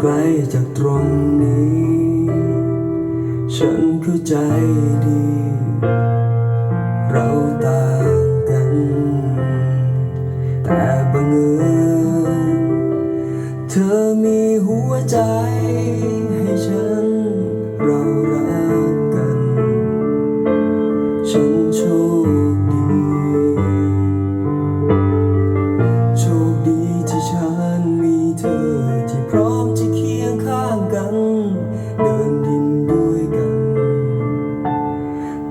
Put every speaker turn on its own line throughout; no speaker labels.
ไกลจากตรงนี้ ฉันเข้าใจดี เราต่างกัน แต่บังเอิญเธอมีหัวใจ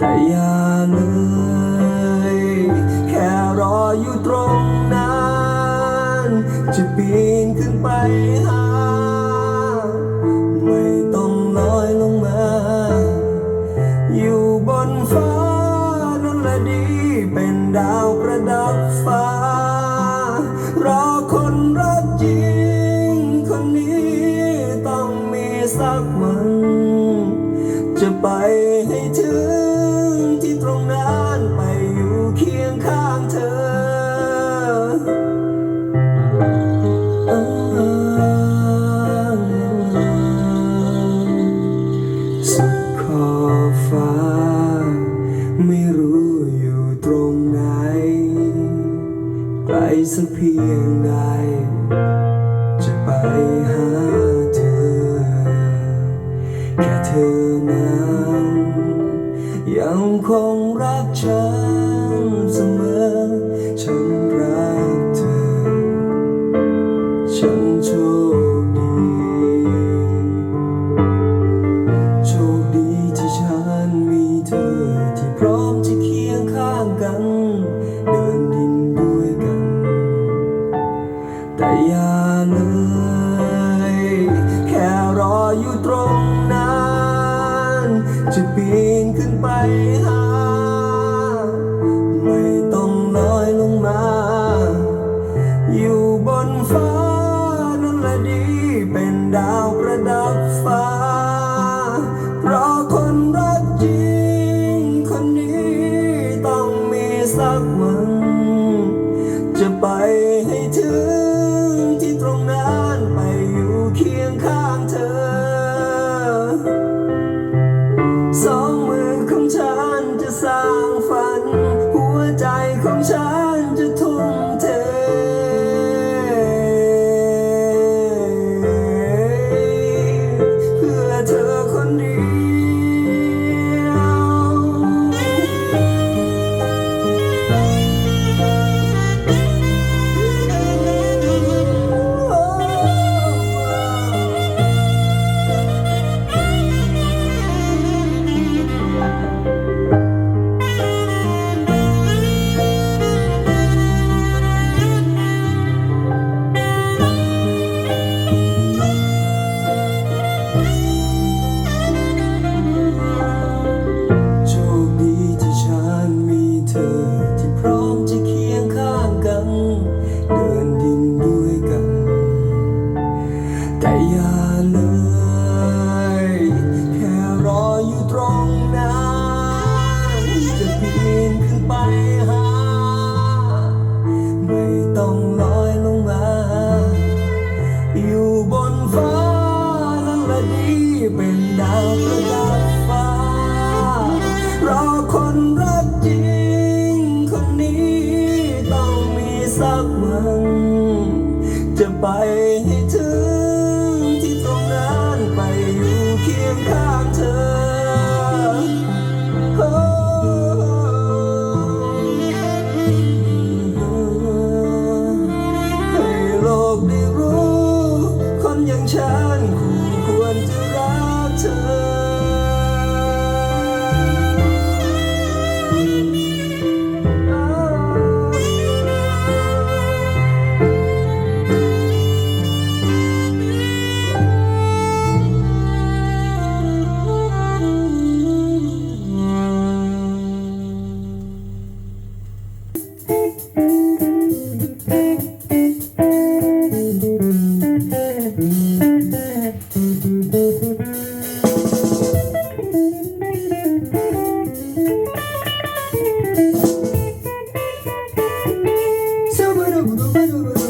แต่อย่าเลยแค่รออยู่ตรงนั้นจะปีนขึ้นไปหาไม่ต้องลอยลงมา อยู่บนฟ้านั่นและดีเป็นดาวประดับฟ้า รอคนรักจริงคนนี้ต้องมีสักวันจะไป จะไปหาเธอ แค่เธอนั้นยังคง ตรงนั้น จะปีนขึ้นไปหา ของฉัน out. Seguro,
seguro,
seguro.